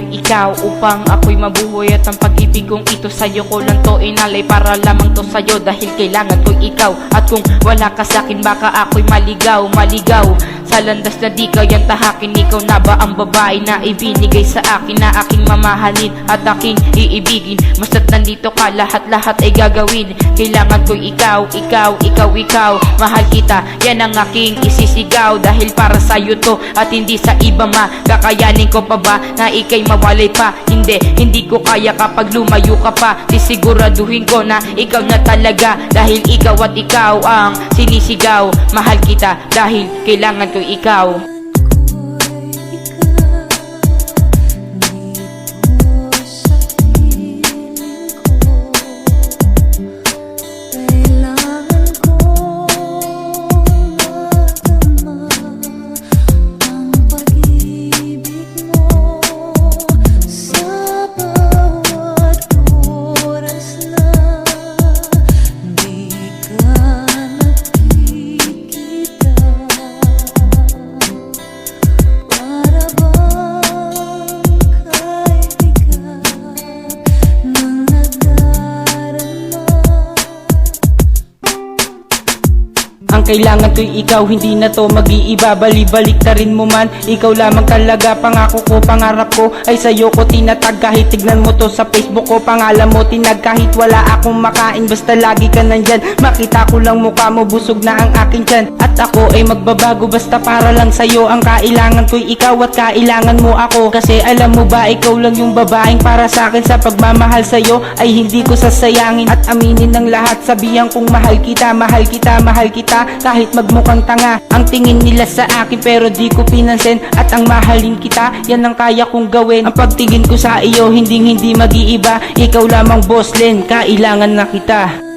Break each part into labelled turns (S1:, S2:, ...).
S1: ikaw Upang ako'y mabuhay at ang pag-ibig kong ito Sa'yo. Ko lang to inalay para lamang to sa'yo Dahil kailangan ko ikaw. At kung wala ka sa'kin baka ako'y maligaw Maligaw. Sa landas na di kayang tahakin Ikaw na ba ang babae na ibinigay sa akin Na aking mamahalin at aking iibigin? Basta't nandito ka lahat-lahat ay gagawin. Kailangan ko ikaw, ikaw, ikaw, ikaw. Mahal kita, yan ang aking isisigaw. Dahil para sa'yo to at hindi sa iba ma Kakayanin ko pa ba na ikay mawalay pa. Hindi, hindi ko kaya kapag lumayo ka pa. Di siguraduhin ko na ikaw na talaga. Dahil ikaw at ikaw ang sinisigaw. Mahal kita dahil kailangan ko ikaw
S2: Ang
S3: kailangan ko'y ikaw, hindi na to mag-iiba. Balibalik ta rin mo man, ikaw lamang talaga. Pangako ko, pangarap ko, ay sa'yo ko tinatag. Kahit tignan mo to sa Facebook ko, pangalan mo tinag. Kahit wala akong makain, basta lagi ka nandyan. Makita ko lang mukha mo, busog na ang aking tiyan. At ako ay magbabago, basta para lang sa'yo. Ang kailangan ko'y ikaw at kailangan mo ako. Kasi alam mo ba, ikaw lang yung babaeng para sa akin Sa pagmamahal sa'yo, ay hindi ko sasayangin. At aminin ng lahat, sabihan kong mahal kita, mahal kita, mahal kita Kahit magmukhang tanga, ang tingin nila sa akin Pero di ko pinansin, at ang mahalin kita Yan ang kaya kong gawin. Ang pagtingin ko sa iyo, hindi hindi mag-iiba. Ikaw lamang boss Len, kailangan na kita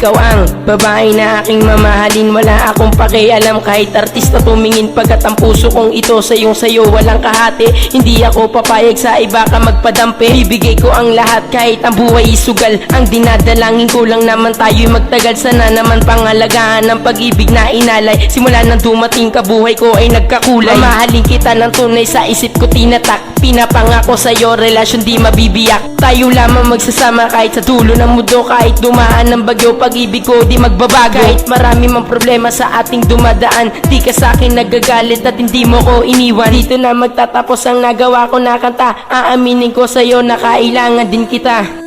S3: Ikaw ang babae na aking mamahalin. Wala akong pakialam kahit artista tumingin Pagkat ang puso kong ito sa iyong sayo. Walang kahati, hindi ako papayag sa iba ka magpadampi. Ibigay ko ang lahat kahit ang buhay isugal Ang dinadalangin ko lang naman tayo'y magtagal. Sana naman pangalagaan ng pag-ibig na inalay. Simula nang dumating ka buhay ko ay nagkakulay. Mamahalin kita ng tunay sa isip ko tinatak Pinapangako sa'yo relasyon di mabibiyak. Tayo lamang magsasama kahit sa dulo ng mundo. Kahit dumaan ng bagyo pag-ibig ko di magbabago. Kahit marami mang problema sa ating dumadaan Di ka sa akin nagagalit at hindi mo ko iniwan. Dito na magtatapos ang nagawa ko na kanta. Aaminin ko sa'yo na kailangan din kita